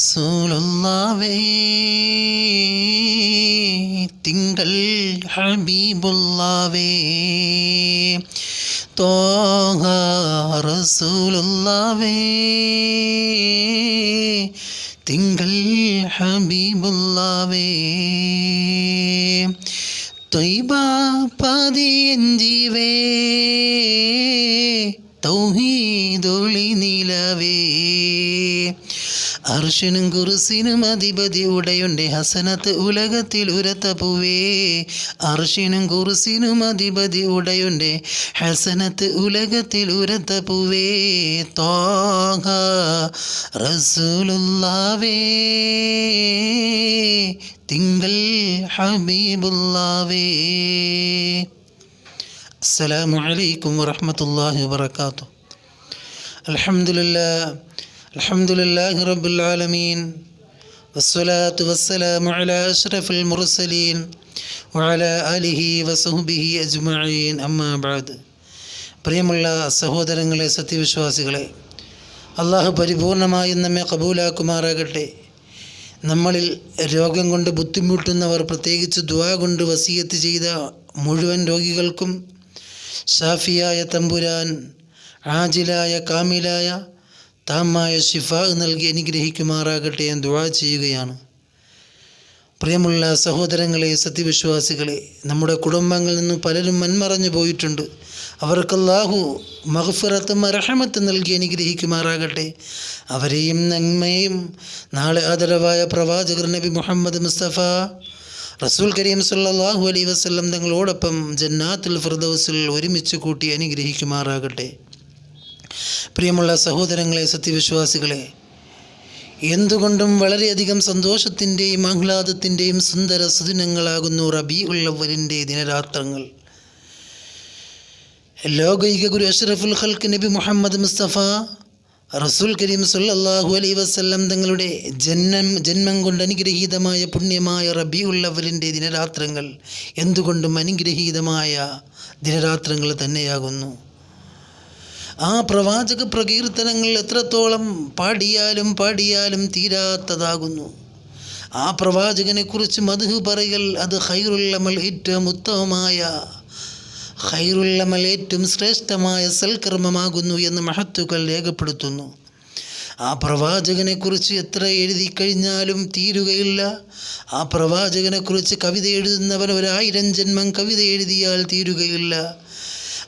ரசூலுல்லாவே திங்கள் ஹபீபுல்லாவே தோஹ ரசூலுல்லாவே திங்கள் ஹபீபுல்லாவே தொய்பா பாதி எஞ்சிவே தௌஹீதொளி நீ മനുഷ്യനും കുറുസിനും അധിപതി ഉടയുണ്ട്. ഹസനത്ത് ഉലകത്തിൽ ഉരത്ത പൂവേ. അർഷിനും കുറുസിനും അധിപതി ഉടയുണ്ട്. ഹസനത്ത് ഉലകത്തിൽ ഉരത്ത പൂവേ. തോഹ റസൂലുല്ലാവേ തിങ്കൾ ഹബീബുല്ലാവേ അസ്സലാമു അലൈക്കും വറഹമത്തല്ലാഹി വബർക്കാത്തു അലഹമുല്ല الحمد لله الحمد لله رب العالمين والصلاة والسلام على أشرف المرسلين وعلى آله وصحبه أجمعين أما بعد പ്രിയമുള്ള സഹോദരങ്ങളെ സത്യവിശ്വാസികളെ അള്ളാഹു പരിപൂർണമായും നമ്മെ കബൂലാക്കുമാറാകട്ടെ നമ്മളിൽ രോഗം കൊണ്ട് ബുദ്ധിമുട്ടുന്നവർ പ്രത്യേകിച്ച് ദ്വാ കൊണ്ട് വസീയത്ത് ചെയ്ത മുഴുവൻ രോഗികൾക്കും ഷാഫിയായ തമ്പുരാൻ ആജിലായ കാമിലായ താമായ ഷിഫ നൽകി അനുഗ്രഹിക്കുമാറാകട്ടെ എന്ന് ദുവാ ചെയ്യുകയാണ്. പ്രിയമുള്ള സഹോദരങ്ങളെ സത്യവിശ്വാസികളെ നമ്മുടെ കുടുംബങ്ങളിൽ നിന്ന് പലരും മന്മറഞ്ഞു പോയിട്ടുണ്ട്. അവർക്ക് അല്ലാഹു മഹഫിറത്തും അർഹമത്തും നൽകി അനുഗ്രഹിക്കുമാറാകട്ടെ. അവരെയും നന്മയും നാളെ ആദരവായ പ്രവാചകർ നബി മുഹമ്മദ് മുസ്തഫ റസൂൽ കരീം സല്ലാഹു അലൈഹി വസല്ലം തങ്ങളോടൊപ്പം ജന്നാത്തുൽ ഫിർദൗസിൽ ഒരുമിച്ച് കൂട്ടി അനുഗ്രഹിക്കുമാറാകട്ടെ. പ്രിയമുള്ള സഹോദരങ്ങളെ സത്യവിശ്വാസികളെ എന്തുകൊണ്ടും വളരെയധികം സന്തോഷത്തിന്റെയും ആഹ്ലാദത്തിന്റെയും സുന്ദര സുദിനങ്ങളാകുന്നു റബി ഉള്ളവരിന്റെ ദിനരാത്രങ്ങൾ. ലോകൈക ഗുരു അഷ്റഫുൽ ഖൽക്ക് നബി മുഹമ്മദ് മുസ്തഫ റസൂൽ കരീം സുല്ലാഹു അലൈ വസല്ലം തങ്ങളുടെ ജന്മം ജന്മം കൊണ്ട് അനുഗ്രഹീതമായ പുണ്യമായ റബി ഉള്ളവരിന്റെ ദിനരാത്രങ്ങൾ എന്തുകൊണ്ടും അനുഗ്രഹീതമായ ദിനരാത്രങ്ങൾ തന്നെയാകുന്നു. ആ പ്രവാചക പ്രകീർത്തനങ്ങൾ എത്രത്തോളം പാടിയാലും പാടിയാലും തീരാത്തതാകുന്നു. ആ പ്രവാചകനെക്കുറിച്ച് മധു പറയൽ അത് ഹൈറുള്ളമൽ ഏറ്റവും ഉത്തമമായ ഹൈറുള്ളമൽ ഏറ്റവും ശ്രേഷ്ഠമായ സൽക്കർമ്മമാകുന്നു എന്ന് മഹത്തുക്കൾ രേഖപ്പെടുത്തുന്നു. ആ പ്രവാചകനെക്കുറിച്ച് എത്ര എഴുതി കഴിഞ്ഞാലും തീരുകയില്ല. ആ പ്രവാചകനെക്കുറിച്ച് കവിത എഴുതുന്നവൻ ഒരായിരം ജന്മം കവിത എഴുതിയാൽ തീരുകയില്ല.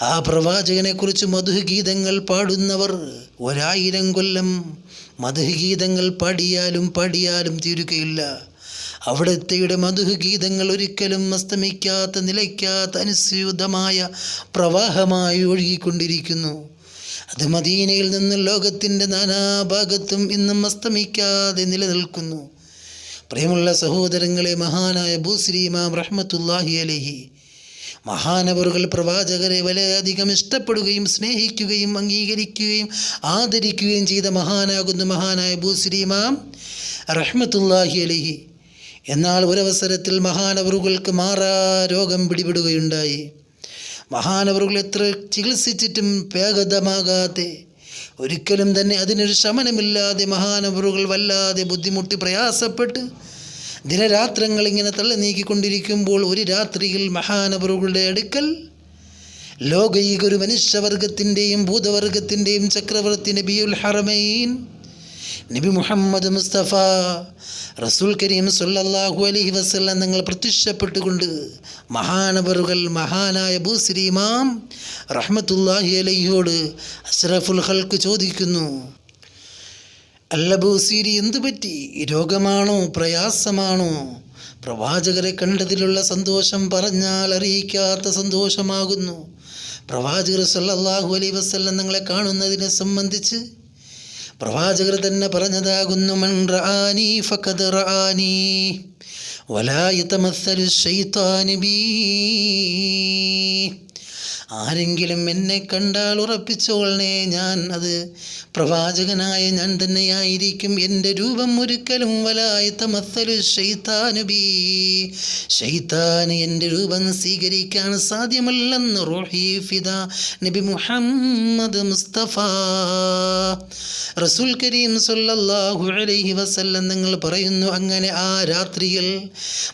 ആ പ്രവാചകനെക്കുറിച്ച് മധുഗീതങ്ങൾ പാടുന്നവർ ഒരായിരം കൊല്ലം മധുഗീതങ്ങൾ പാടിയാലും പാടിയാലും തീരുകയില്ല. അവിടുത്തെയുടെ മധുഗീതങ്ങൾ ഒരിക്കലും അസ്തമിക്കാത്ത നിലയ്ക്കാത്ത അനുസ്യൂതമായ പ്രവാഹമായി ഒഴുകിക്കൊണ്ടിരിക്കുന്നു. അത് മദീനയിൽ നിന്ന് ലോകത്തിന്റെ നാനാഭാഗത്തും ഇന്നും അസ്തമിക്കാതെ നിലനിൽക്കുന്നു. പ്രിയമുള്ള സഹോദരങ്ങളെ മഹാനായ ഭൂശ്രീമാം റഹ്മത്തുല്ലാഹി അലഹി മഹാനവറുകൾ പ്രവാചകരെ വളരെയധികം ഇഷ്ടപ്പെടുകയും സ്നേഹിക്കുകയും അംഗീകരിക്കുകയും ആദരിക്കുകയും ചെയ്ത മഹാനാകുന്നു മഹാനായ ഭൂശ്രീമാം റഹ്മത്തുല്ലാഹി അലിഹി. എന്നാൽ ഒരവസരത്തിൽ മഹാനവറുകൾക്ക് മാറാ രോഗം പിടിപെടുകയുണ്ടായി. മഹാനവറുകൾ എത്ര ചികിത്സിച്ചിട്ടും ഭേദമാകാതെ ഒരിക്കലും തന്നെ അതിനൊരു ശമനമില്ലാതെ മഹാനവറുകൾ വല്ലാതെ ബുദ്ധിമുട്ടി പ്രയാസപ്പെട്ട് ദിനരാത്രങ്ങൾ ഇങ്ങനെ തള്ളി നീക്കിക്കൊണ്ടിരിക്കുമ്പോൾ ഒരു രാത്രിയിൽ മഹാനവറുകളുടെ അടുക്കൽ ലോകൈക ഒരു മനുഷ്യവർഗത്തിന്റെയും ഭൂതവർഗത്തിന്റെയും ചക്രവർത്തി നബിയുൽ ഹറമൈൻ നബി മുഹമ്മദ് മുസ്തഫ റസൂൽ കരീം സുല്ലാഹു അലഹി വസ്ല്ലാം നിങ്ങൾ പ്രത്യക്ഷപ്പെട്ടുകൊണ്ട് മഹാനവറുകൾ മഹാനായ ഭൂശ്രീമാം റഹ്മത്തുല്ലാഹി അലഹിയോട് അഷ്റഫുൽ ഹൽക്ക് ചോദിക്കുന്നു. അല്ല ബൂസീരി എന്തു പറ്റി? രോഗമാണോ? പ്രയാസമാണോ? പ്രവാചകരെ കണ്ടതിലുള്ള സന്തോഷം പറഞ്ഞാൽ അറിയിക്കാത്ത സന്തോഷമാകുന്നു. പ്രവാചകർ സല്ലാഹു അലൈ വസ്ല്ലം നിങ്ങളെ കാണുന്നതിനെ സംബന്ധിച്ച് പ്രവാചകർ തന്നെ പറഞ്ഞതാകുന്നു മൻ റാനി ഫഖദ് റാനി വലാ യതമസ്സലു ബീ. ആരെങ്കിലും എന്നെ കണ്ടാൽ ഉറപ്പിച്ചോളണേ ഞാൻ. അത് പ്രവാചകനായ ഞാൻ തന്നെയായിരിക്കും. എന്റെ രൂപം ഒരിക്കലും വലായ തമസ്സലു ഷെയ്ത്താനുബീ ഷെയ്ത്താന് എന്റെ രൂപം സ്വീകരിക്കാൻ സാധ്യമല്ലെന്ന് റോഹിഫിദ നബി മുഹമ്മദ് മുസ്തഫ. റസൂൽ കരീം സല്ലല്ലാഹു അലൈഹി വസല്ലം നിങ്ങൾ പറയുന്നു അങ്ങനെ ആ രാത്രിയിൽ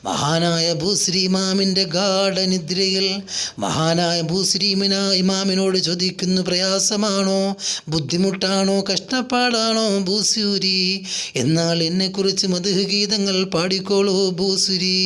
മഹാനായ ഭൂശ്രീമാമിന്റെ ഗാഠനിദ്രയിൽ മഹാനായ ഭൂശ്രീമിന ഇമാമിനോട് ചോദിക്കുന്നു പ്രയാസമാണോ ബുദ്ധിമുട്ടാണോ കഷ്ടപ്പാടാണോ ഭൂസൂരി? എന്നാൽ എന്നെക്കുറിച്ച് മധുഗീതങ്ങൾ പാടിക്കോളൂ ഭൂസുരി.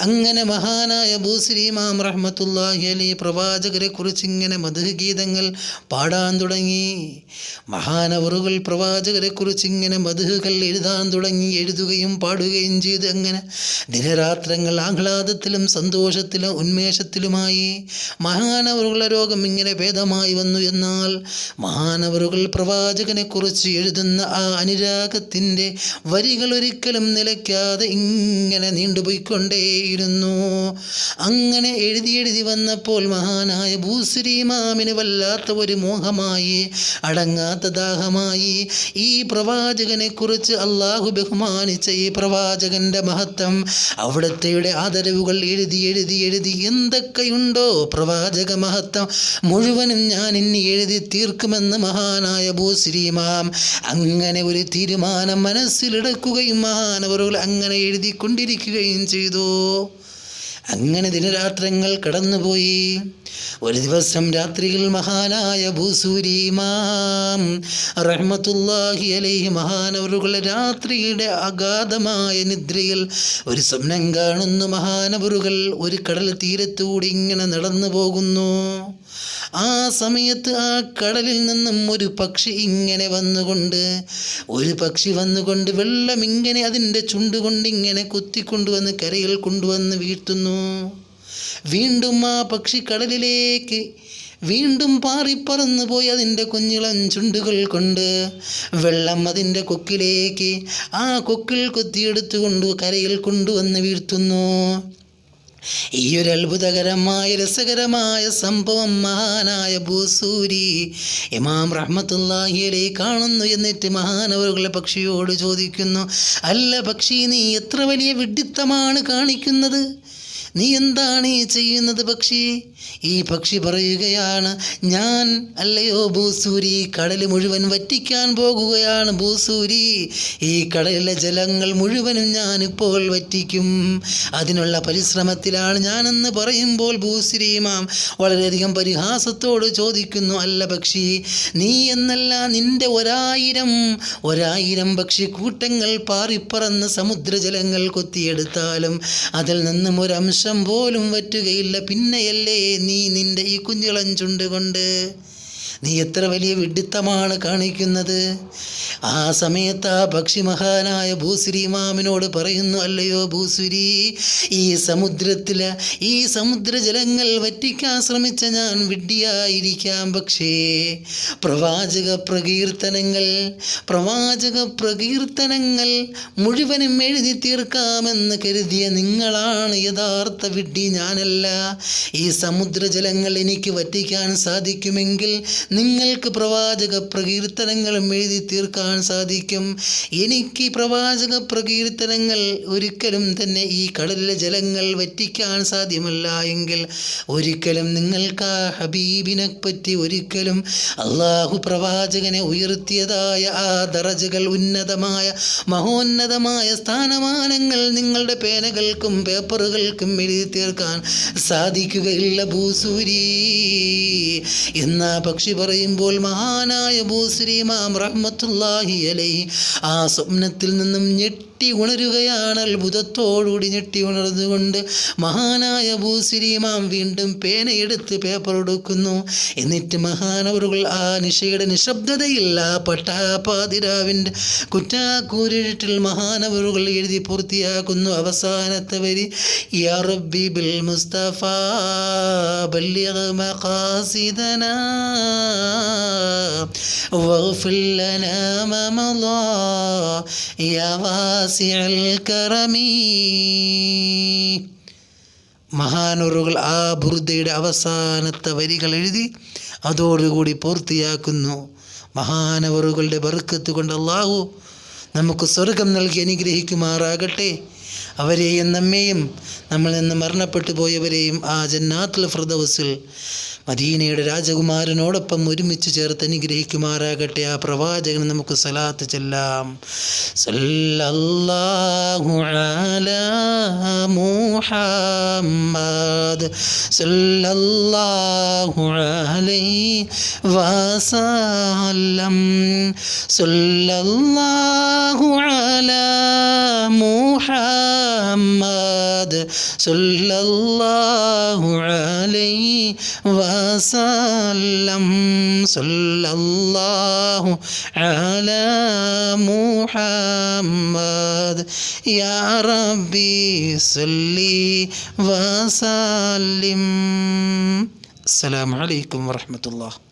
അങ്ങനെ മഹാനായ ഭൂശ്രീമാം റഹ്മത്തുല്ലാഹി അലി പ്രവാചകരെ കുറിച്ച് ഇങ്ങനെ മധുഗീതങ്ങൾ പാടാൻ തുടങ്ങി. മഹാനവറുകൾ പ്രവാചകരെ കുറിച്ച് ഇങ്ങനെ മധുകൾ എഴുതാൻ തുടങ്ങി. എഴുതുകയും പാടുകയും ചെയ്ത് അങ്ങനെ ദിനരാത്രങ്ങൾ ആഹ്ലാദത്തിലും സന്തോഷത്തിലും ഉന്മേഷത്തിലുമായി മഹാനവറുകളുടെ രോഗം ഇങ്ങനെ ഭേദമായി വന്നു. എന്നാൽ മഹാനവറുകൾ പ്രവാചകനെ കുറിച്ച് എഴുതുന്ന ആ അനുരാഗത്തിന്റെ വരികൾ ഒരിക്കലും നിലയ്ക്കാതെ ഇങ്ങനെ നീണ്ടുപോയിക്കൊണ്ടേയിരുന്നു അങ്ങനെ എഴുതി എഴുതി വന്നപ്പോൾ മഹാനായ ഭൂശ്രീമാമിന് വല്ലാത്ത ഒരു മോഹമായി അടങ്ങാത്ത ദാഹമായി. ഈ പ്രവാചകനെ കുറിച്ച് അള്ളാഹു ബഹുമാനിച്ച ഈ പ്രവാചകന്റെ മഹത്വം അവിടത്തെയുടെ ആദരവുകൾ എഴുതി എഴുതി എഴുതി എന്തൊക്കെയുണ്ടോ പ്രവാചക മഹത്വം. മുഴുവനും ഞാൻ ഇനി എഴുതി തീർക്കുമെന്ന് മഹാനായ ഭൂശ്രീമാം അങ്ങനെ ഒരു തീരുമാനം മനസ്സിലെടുക്കുകയും മഹാനവറുകൾ അങ്ങനെ എഴുതിക്കൊണ്ടിരിക്കുകയും ചെയ്തു. അങ്ങനെ ദിനരാത്രങ്ങൾ കടന്നുപോയി. ഒരു ദിവസം രാത്രിയിൽ മഹാനായ ഭൂസൂരിമാം റഹ്മത്തുല്ലാഹി അലൈഹി മഹാനവറുകൾ രാത്രിയുടെ അഗാധമായ നിദ്രയിൽ ഒരു സ്വപ്നം കാണുന്നു മഹാനവറുകൾ. ഒരു കടൽ തീരത്തൂടി ഇങ്ങനെ നടന്നു പോകുന്നു ആ സമയത്ത് ആ കടലിൽ നിന്നും ഒരു പക്ഷി ഇങ്ങനെ വന്നുകൊണ്ട് ഒരു പക്ഷി വന്നുകൊണ്ട് വെള്ളം ഇങ്ങനെ അതിന്റെ ചുണ്ടുകൊണ്ട് ഇങ്ങനെ കുത്തിക്കൊണ്ടുവന്ന് കരയിൽ കൊണ്ടുവന്ന് വീഴ്ത്തുന്നു. വീണ്ടും ആ പക്ഷി കടലിലേക്ക് വീണ്ടും പാറിപ്പറന്നു പോയി അതിന്റെ കുഞ്ഞിളം ചുണ്ടുകൾ കൊണ്ട്. വെള്ളം അതിന്റെ കൊക്കിലേക്ക് ആ കൊക്കിൽ കൊത്തിയെടുത്തുകൊണ്ട് കരയിൽ കൊണ്ടുവന്ന് വീഴ്ത്തുന്നു. ഈ ഒരു അത്ഭുതകരമായ രസകരമായ സംഭവം മഹാനായ ഭൂസൂരി ഇമാം റഹ്മത്തുല്ലാഹിയിലെ കാണുന്നു എന്നിട്ട് മഹാനവറുകളെ പക്ഷിയോട് ചോദിക്കുന്നു അല്ല പക്ഷി നീ എത്ര വലിയ വിഡിത്തമാണ് കാണിക്കുന്നത്? നീ എന്താണ് ഈ ചെയ്യുന്നത് പക്ഷി? ഈ പക്ഷി പറയുകയാണ് ഞാൻ അല്ലയോ ഭൂസൂരി കടൽ മുഴുവൻ വറ്റിക്കാൻ പോകുകയാണ് ഭൂസൂരി. ഈ കടലിലെ ജലങ്ങൾ മുഴുവനും ഞാൻ ഇപ്പോൾ വറ്റിക്കും. അതിനുള്ള പരിശ്രമത്തിലാണ് ഞാനെന്ന് പറയുമ്പോൾ ഭൂശ്രീമാം വളരെയധികം പരിഹാസത്തോട് ചോദിക്കുന്നു അല്ല പക്ഷി നീ എന്നല്ല നിന്റെ ഒരായിരം ഒരായിരം പക്ഷി കൂട്ടങ്ങൾ പാറിപ്പറന്ന് സമുദ്രജലങ്ങൾ കൊത്തിയെടുത്താലും അതിൽ നിന്നും ഒരംശം പോലും വറ്റുകയില്ല. പിന്നെയല്ലേ നീ നിന്റെ ഈ കുഞ്ഞിളം ചുണ്ടുകൊണ്ട് നീ എത്ര വലിയ വിഡിത്തമാണ് കാണിക്കുന്നത്? ആ സമയത്ത് ആ പക്ഷി മഹാനായ ഭൂസുരി മാമിനോട് പറയുന്നു അല്ലയോ ഭൂസുരി ഈ സമുദ്രത്തിൽ ഈ സമുദ്രജലങ്ങൾ വറ്റിക്കാൻ ശ്രമിച്ച ഞാൻ വിഡ്ഢിയായിരിക്കാം. പക്ഷേ പ്രവാചക പ്രകീർത്തനങ്ങൾ പ്രവാചക പ്രകീർത്തനങ്ങൾ മുഴുവനും എഴുതി തീർക്കാമെന്ന് കരുതിയ നിങ്ങളാണ് യഥാർത്ഥ വിഡ്ഢി ഞാനല്ല. ഈ സമുദ്രജലങ്ങൾ എനിക്ക് വറ്റിക്കാൻ സാധിക്കുമെങ്കിൽ നിങ്ങൾക്ക് പ്രവാചക പ്രകീർത്തനങ്ങളും എഴുതി തീർക്കാൻ സാധിക്കും. എനിക്ക് പ്രവാചക പ്രകീർത്തനങ്ങൾ ഒരിക്കലും തന്നെ ഈ കടലിലെ ജലങ്ങൾ വറ്റിക്കാൻ സാധ്യമല്ല എങ്കിൽ ഒരിക്കലും നിങ്ങൾക്ക് ആ ഹബീബിനെ പറ്റി ഒരിക്കലും അള്ളാഹു പ്രവാചകനെ ഉയർത്തിയതായ ആ ദറജകൾ ഉന്നതമായ മഹോന്നതമായ സ്ഥാനമാനങ്ങൾ നിങ്ങളുടെ പേനകൾക്കും പേപ്പറുകൾക്കും എഴുതി തീർക്കാൻ സാധിക്കുകയില്ല ഭൂസൂരി. എന്നാ പക്ഷി പറയുമ്പോൾ മഹാനായ ഭൂശ്രീമാം റഹ്മത്തുല്ലാഹി അലൈ ആ സ്വപ്നത്തിൽ നിന്നും ഞെട്ടി ഉണരുകയാണ് അത്ഭുതത്തോടുകൂടി ഞെട്ടി ഉണർന്നുകൊണ്ട് മഹാനായ ഭൂശ്രീമാം വീണ്ടും പേനയെടുത്ത് പേപ്പർ എടുക്കുന്നു. എന്നിട്ട് മഹാനവറുകൾ ആ നിശയുടെ നിശബ്ദതയില്ല പട്ടാപാതിരാവിന്റെ കുറ്റാക്കൂരിട്ടിൽ മഹാനവറുകൾ എഴുതി പൂർത്തിയാക്കുന്നു. അവസാനത്തെ വരി ബിൽ മുസ്തഫ ബല്ലിഗ് മഖാസിദനാ. واغفر لنا ما مضى يا واسع الكرم മഹാനുറുകൾ ആ ബുർദയുടെ അവസാനത്തെ വരികൾ എഴുതി അതോടുകൂടി പൂർത്തിയാക്കുന്നു മഹാനവറുകളുടെ ബർക്കത്ത് കൊണ്ട് അള്ളാഹു നമുക്ക് സ്വർഗം നൽകി അനുഗ്രഹിക്കുമാറാകട്ടെ അവരെയും നമ്മെയും നമ്മളിൽ നിന്ന് മരണപ്പെട്ടു പോയവരെയും ആ ജന്നാത്തുൽ ഫിർദൗസിൽ മദീനയുടെ രാജകുമാരനോടൊപ്പം ഒരുമിച്ച് ചേർത്ത് അനുഗ്രഹിക്കുമാറാകട്ടെ. ആ പ്രവാചകന് നമുക്ക് സലാത്ത് ചെല്ലാം. സല്ലല്ലാഹു അലാ മുഹമ്മദ് സല്ലല്ലാഹു അലൈഹി വസല്ലം. സല്ലല്ലാഹു മുഹമ്മദ് സല്ലല്ലാഹു അലൈഹി വസല്ലം സല്ലല്ലാഹു അലാ മുഹമ്മദ് യാ റബ്ബി സല്ലി വസല്ലിം അസ്സലാമു അലൈക്കും വറഹ്മത്തുള്ളാഹി